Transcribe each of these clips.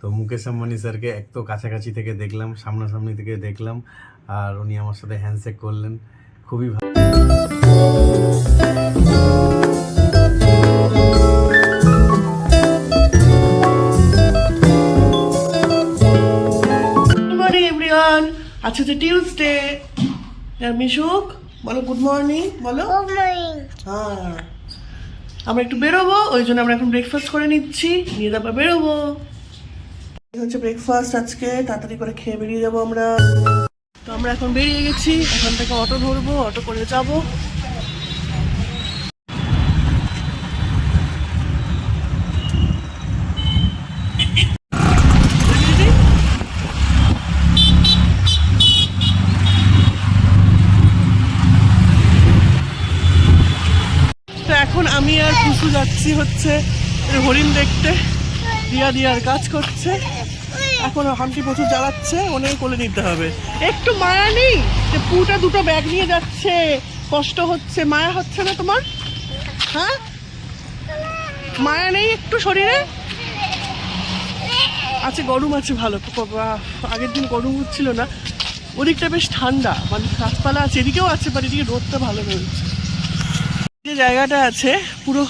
তো মুকেশ আম্বানি স্যারকে এক তো কাছাকাছি থেকে দেখলাম সামনাসামনি থেকে দেখলাম আর উনি আমার সাথে হ্যান্ডশেক করলেন। খুবই ভালো গুড মর্নিং এভরিওয়ান আজকে হচ্ছে টিউসডে মিশুক বলো গুড মর্নিং বলো। হ্যাঁ। আমরা একটু বেরোবো ওই জন্য আমরা এখন ব্রেকফাস্ট করে নিচ্ছি। নিয়ে তারপর বেরোবো। হচ্ছে ব্রেকফাস্ট আজকে, তাড়াতাড়ি করে খেয়ে বেরিয়ে যাব আমরা। তো আমরা এখন বেরিয়ে গেছি, এখান থেকে অটো ধরবো, অটো করে যাব। এখন আমি আর কুসু যাচ্ছি হচ্ছে হরিণ দেখতে। দিয়া দিয়ার কাজ করছে। এখন হামটি প্রচুর জ্বালাচ্ছে অনেক কোলে নিতে হবে। একটু মায়া নেই? যে পুটা দুটো ব্যাগ নিয়ে যাচ্ছে কষ্ট হচ্ছে মায়া হচ্ছে না তোমার? হ্যাঁ? মায়া নেই একটু শরীরে? আছে গরম আছে ভালো। আগের দিন গরম হচ্ছিল না। ওদিকটা বেশ ঠান্ডা মানে গাছপালা আছে এদিকেও আছে বাট এদিকে রোদটা ভালো রয়েছে যে জায়গাটা আছে পুরো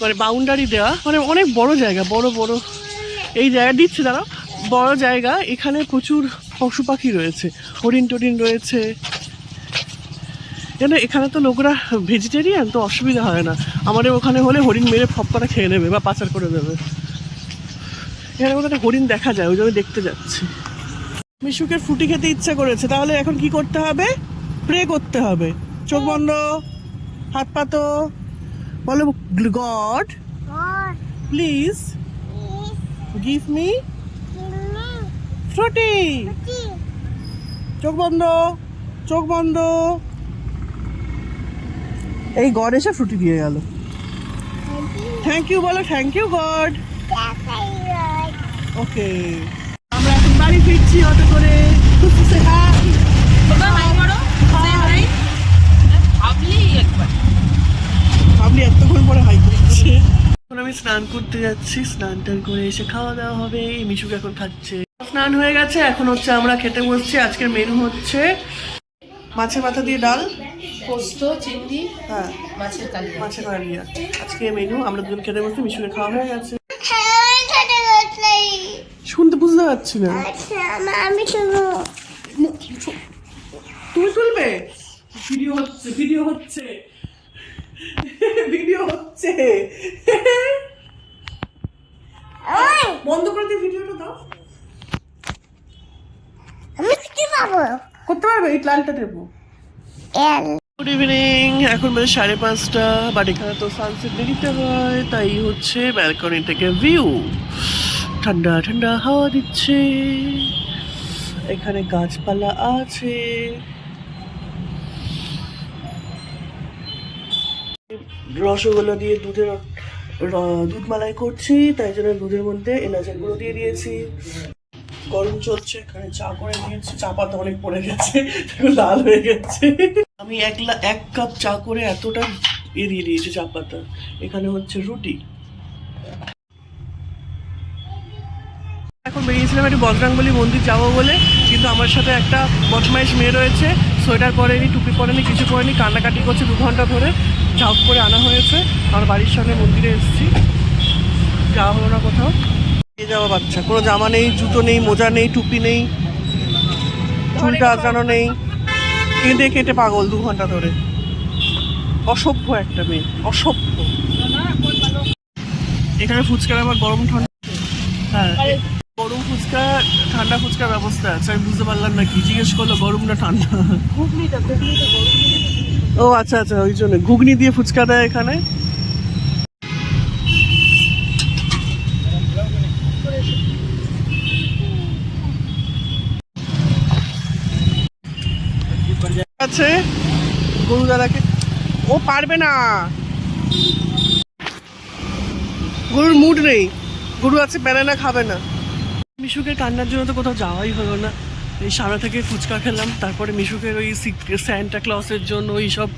মানে বাউন্ডারি দেওয়া মানে অনেক বড় জায়গা, বড় বড়। এই জায়গা, দিচ্ছে, দাঁড়াও। বড় জায়গা, এখানে প্রচুর পশু পাখি রয়েছে, হরিণ টরিন রয়েছে। কেন, এখানে তো লোকরা ভেজিটেরিয়ান তো অসুবিধা হয় না। আমাদের ওখানে হলে হরিণ মেরে ফপ করা খেয়ে নেবে বা পাচার করে দেবে। এখানে কোথাও একটা হরিণ দেখা যায়, ওই জন্য দেখতে যাচ্ছি। মিশুকের ফুটি খেতে ইচ্ছা করেছে, তাহলে এখন কি করতে হবে? প্রে করতে হবে। চোখ বন্ধ, হাত পাতো বলো God please give me Frooti. চোখ বন্ধ চোখ বন্ধ। এই গড এসে ফ্রুটি দিয়ে গেল। থ্যাংক ইউ বলো থ্যাংক ইউ গড। ওকে আমরা এখন বাড়ি ফিরছি অটো করে। খুশি সে হাই আপনি এতক্ষণ পরে হাই করছে এখন আমি স্নান করতে যাচ্ছি স্নান টান করে এসে খাওয়া দাওয়া হবে মিশুক এখন খাচ্ছে। স্নান হয়ে গেছে এখন হচ্ছে আমরা খেতে বসছি আজকের মেনু হচ্ছে মাছের মাথা দিয়ে ডাল পোস্ত চিংড়ি হ্যাঁ মাছের কালিয়া। মাছের কালিয়া। আজকে মেনু আমরা দুজন খেতে বসছি মিশুকে খাওয়া হয়ে গেছে। শুনতে বুঝতে পারছি না। আমি শুনো তুমি তুলবে? ভিডিও হচ্ছে ভিডিও হচ্ছে। ভিডিও হচ্ছে। বন্ধ করে দিয়ে ভিডিওটা দাও। আমি কি পাবো? করতে পারবে? এই লালটা দেবো। গুড ইভিনিং এখন বাজে সাড়ে পাঁচটা বাট এখানে তো সানসেট দেরিতে হয় তাই হচ্ছে ব্যালকনি থেকে ভিউ ঠান্ডা ঠান্ডা হাওয়া দিচ্ছে। এখানে গাছপালা আছে। রসগোল্লা দিয়ে দুধের দুধ মালাই করছি, তাই জন্য দুধের মধ্যে এলাচের গুঁড়ো দিয়ে দিয়েছি। গরম চলছে, এখানে চা করে নিয়েছি। চা পাতা অনেক পড়ে গেছে লাল হয়ে গেছে। আমি এক লা- এক কাপ চা করে এতটা এড়িয়ে দিয়েছি চা পাতা। এখানে হচ্ছে রুটি। এখন বেরিয়েছিলাম একটু বজরাঙ্গলি মন্দির যাব বলে, কিন্তু আমার সাথে একটা বদমাইশ মেয়ে রয়েছে। সোয়েটার পরেনি, টুপি পরেনি, কিছু পরেনি, কান্নাকাটি করছে দু ঘণ্টা ধরে। ঝাঁপ করে আনা হয়েছে। আমার বাড়ির সামনে মন্দিরে এসেছি। যাওয়া হলো না কোথাও। যাওয়া বাচ্চা। কোনো জামা নেই জুতো নেই মোজা নেই টুপি নেই চুলটা আঁচড়ানো নেই। কেঁদে কেটে পাগল দু ঘণ্টা ধরে। অসভ্য একটা মেয়ে অসভ্য। এখানে ফুচকার আবার গরম ঠান্ডা। হ্যাঁ গরম ফুচকা ঠান্ডা ফুচকার ব্যবস্থা আছে। আমি বুঝতে পারলাম না কি। জিজ্ঞেস করল গরম না ঠান্ডা ও আচ্ছা আচ্ছা ওই জন্য। ঘুগনি দিয়ে ফুচকা দেয় এখানে? আছে? গরু দাদাকে ও পারবে না। গরুর মুড নেই। গরু আছে ব্যানানা খাবে না। মিশুকে কান্নার জন্য তো কোথাও যাওয়াই হলো না। এই সামনে থেকে ফুচকা খেলাম, তারপরে মিশুকের ওই স্যান্টা ক্লসের জন্য ওই সব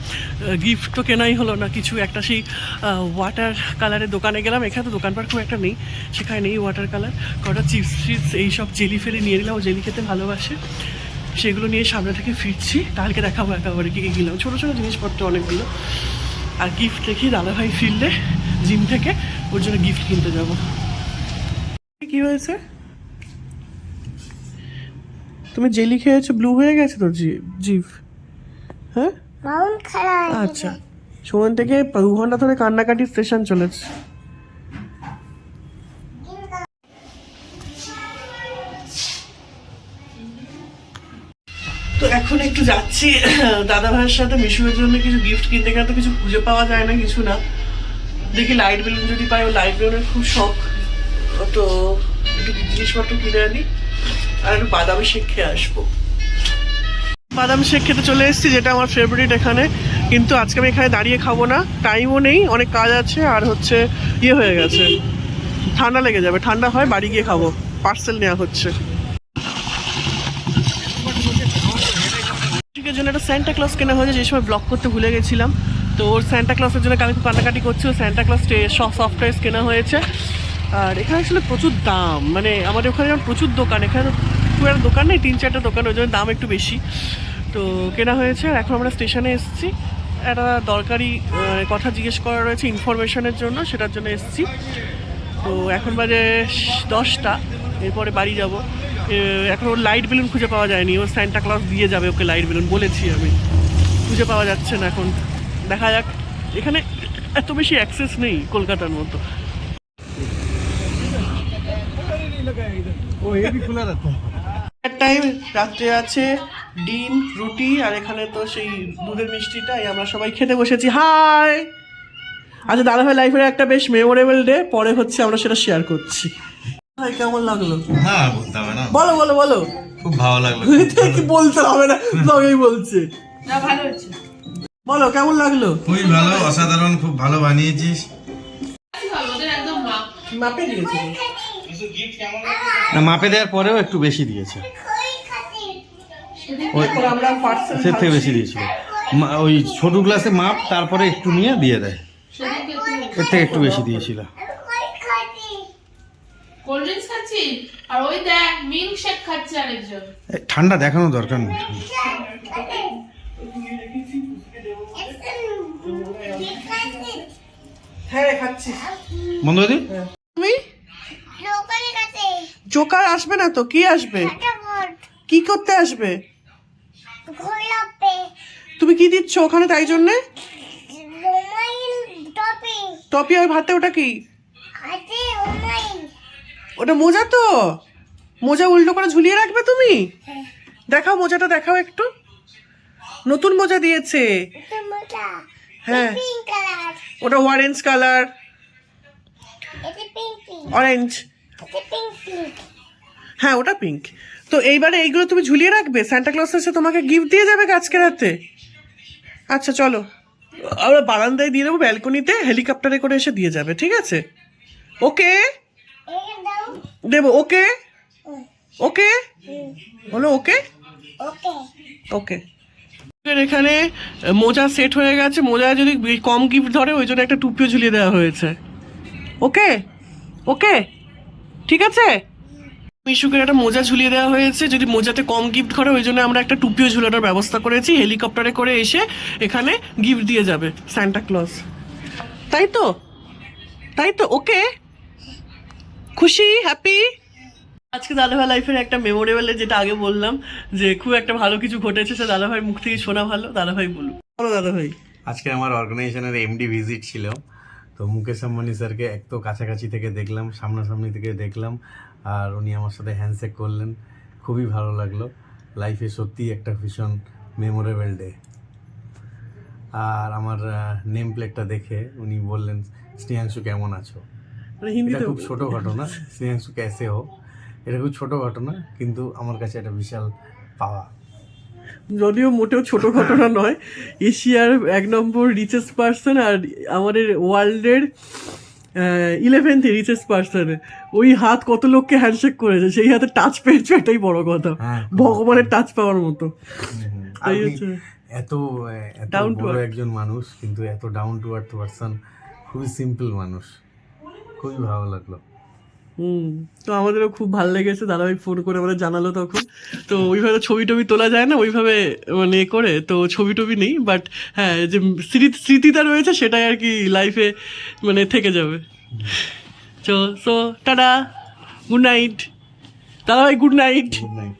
গিফট তো কেনাই হলো না, কিছু একটা সেই ওয়াটার কালারের দোকানে গেলাম, এখানে তো দোকানপাট খুব একটা নেই, সেখানে নেই ওয়াটার কালার কটা চিপস টিপস, এই সব জেলি ফেলে নিয়ে নিলাম, ও জেলি খেতে ভালোবাসে, সেগুলো নিয়ে সামনে থেকে ফিরছি, কালকে দেখাবো একেবারে কী কী কিনলাম, ছোটো ছোটো জিনিসপত্র অনেকগুলো, আর গিফট রেখে দাদাভাই ফিরলে জিম থেকে, ওর জন্য গিফট কিনতে যাব। কি হয়েছে? তুমি জেলি খেয়েছো ব্লু হয়ে গেছে তোর জিভ? হ্যাঁ? হয়ে আচ্ছা। সোমন থেকে দু ঘণ্টা ধরে কান্নাকাটি স্টেশন চলেছে। তো এখন একটু যাচ্ছি দাদা ভাইয়ের সাথে মিশুয়ের জন্য কিছু গিফট কিনতে গেলে তো কিছু খুঁজে পাওয়া যায় না কিছু না। দেখি লাইট বেলুন যদি পাই ও লাইট বেলুনের খুব শখ। তো একটু জিনিসপত্র কিনে আনি। আর একটু বাদামি শেক খেয়ে আসব। বাদাম শেক খেতে চলে এসেছি, যেটা আমার ফেভারিট এখানে। কিন্তু আজকে আমি এখানে দাঁড়িয়ে খাব না টাইমও নেই, অনেক কাজ আছে, আর হচ্ছে ইয়ে হয়ে গেছে। ঠান্ডা লেগে যাবে, ঠান্ডা হয়, বাড়ি গিয়ে খাব পার্সেল নেওয়া হচ্ছে। জন্য একটা স্যান্টা ক্লস কেনা হয়েছে, যে সময় ব্লক করতে ভুলে গেছিলাম। তো ওর স্যান্টা ক্লসের জন্য কালকে কান্নাকাটি করছে ও স্যান্টা ক্লস সফটওয়্যার কেনা হয়েছে। আর এখানে আসলে প্রচুর দাম মানে আমাদের ওখানে যেমন প্রচুর দোকান, এখানে খুব একটা দোকান নেই, তিন চারটা দোকান, ওই জন্য দাম একটু বেশি। তো কেনা হয়েছে আর এখন আমরা স্টেশনে এসেছি। একটা দরকারি কথা জিজ্ঞেস করা রয়েছে ইনফরমেশনের জন্য, সেটার জন্য এসেছি। তো এখন বাজে দশটা, এরপরে বাড়ি যাব। এখন ওর লাইট বেলুন খুঁজে পাওয়া যায়নি ওর স্যান্টা ক্লাস দিয়ে যাবে ওকে লাইট বেলুন বলেছি আমি। খুঁজে পাওয়া যাচ্ছে না এখন। দেখা যাক, এখানে এত বেশি অ্যাক্সেস নেই কলকাতার মতো। ও হেভি খোলা রাখতো টাইম রাত্রে আছে ডিম রুটি আর এখানে তো সেই দুধের মিষ্টিটাই আমরা সবাই খেতে বসেছি। হাই আচ্ছা দাদাভাই লাইফের একটা বেশ মেমোরেবল ডে পরে হচ্ছে আমরা সেটা শেয়ার করছি। ভাই কেমন লাগল? না বলতে হবে না। বলো বলো বলো। খুব ভালো লাগল। কি বলতে হবে না? তবেই বলছে। না ভালো হচ্ছে। বলো কেমন লাগল? খুবই ভালো অসাধারণ খুব ভালো বানিয়েছিস। মাপ দিয়েছে। না মাপে দেওয়ার পরেও একটু বেশি দিয়েছে। সে থেকে বেশি দিয়েছিল। মা- ওই ছোট গ্লাসে মাপ তারপরে একটু নিয়ে দিয়ে দেয়। এর থেকে একটু বেশি দিয়েছিল। ঠান্ডা দেখানো দরকার নেই। হ্যাঁ বন্ধ তুমি? জোকার আসবে না তো? কি আসবে? কি করতে আসবে? তুমি কি দিচ্ছ ওখানে তাই জন্যে? টপি। আর ভাতে ওটা কি? ওটা মোজা তো। মোজা উল্টো করে ঝুলিয়ে রাখবে তুমি? দেখাও মোজাটা দেখাও একটু। নতুন মোজা দিয়েছে। হ্যাঁ। ওটা অরেঞ্জ কালার অরেঞ্জ হ্যাঁ ওটা পিঙ্ক তো এইবারে এইগুলো তুমি ঝুলিয়ে রাখবে? স্যান্টা ক্লস এসে তোমাকে গিফট দিয়ে যাবে আজকে রাতে? আচ্ছা চলো। আমরা বারান্দায় দিয়ে দেবো ব্যালকনিতে হেলিকপ্টারে করে এসে দিয়ে যাবে, ঠিক আছে? ওকে? দেবো, ওকে? ওকে? বলো, ওকে? ওকে। ওকে এখানে মোজা সেট হয়ে গেছে মোজা যদি কম গিফট ধরে, ওই জন্য একটা টুপিও ঝুলিয়ে দেওয়া হয়েছে। ওকে? ওকে? ঠিক আছে? মিশুকের একটা মোজা ঝুলিয়ে দেওয়া হয়েছে। যদি মোজাতে কম গিফট করে, ওই জন্য আমরা একটা টুপিও ঝুলানোর ব্যবস্থা করেছি। হেলিকপ্টারে করে এসে এখানে গিফট দিয়ে যাবে স্যান্টা ক্লজ তাই তো? তাই তো? ওকে? খুশি? হ্যাপি আজকে দাদাভাই লাইফের একটা মেমোরেবল যেটা আগে বললাম, যে খুব একটা ভালো কিছু ঘটেছে, সে দাদাভাইয়ের মুখ থেকে শোনা ভালো। দাদাভাই বলুন। বলো দাদাভাই। আজকে আমার অর্গানাইজেশনের এমডি ভিজিট ছিল। তো মুকেশ আম্বানি স্যারকে এক তো কাছাকাছি থেকে দেখলাম, সামনাসামনি থেকে দেখলাম। আর উনি আমার সাথে হ্যান্ডশেক করলেন। খুবই ভালো লাগল। লাইফে সত্যিই একটা ভীষণ মেমোরেবল ডে আর আমার নেম প্লেটটা দেখে উনি বললেন স্নেহাংশু কেমন আছো? মানে এটা হিন্দিতে খুব ছোট ঘটনা। স্নেহাংশু ক্যাসে হো এটা খুব ছোট ঘটনা কিন্তু আমার কাছে একটা বিশাল পাওয়া। যদিও মোটেও ছোট ঘটনা নয়। এশিয়ার এক নম্বর রিচেস্ট পার্সন আর আমাদের ওয়ার্ল্ডের ইলেভেন্থে রিচেস্ট পার্সনে ওই হাত কত লোককে হ্যান্ডশেক করেছে সেই হাতে টাচ পেয়েছে এটাই বড় কথা। হ্যাঁ। ভগবানের টাচ পাওয়ার মতো। আর হচ্ছে। এত এত বড় একজন মানুষ কিন্তু এত ডাউন টু আর্থ পার্সন খুবই সিম্পল মানুষ। খুবই ভালো লাগল। হুম। তো আমাদেরও খুব ভালো লেগেছে দাদাভাই ফোন করে আমাদের জানালো তখন। তো ওইভাবে ছবি টবি তোলা যায় না ওইভাবে মানে এ করে তো ছবি টবি নেই বাট হ্যাঁ যে স্মৃতি স্মৃতিটা রয়েছে সেটাই আর কি লাইফে মানে থেকে যাবে। চো সো টাটা গুড নাইট দাদাভাই গুড নাইট গুড নাইট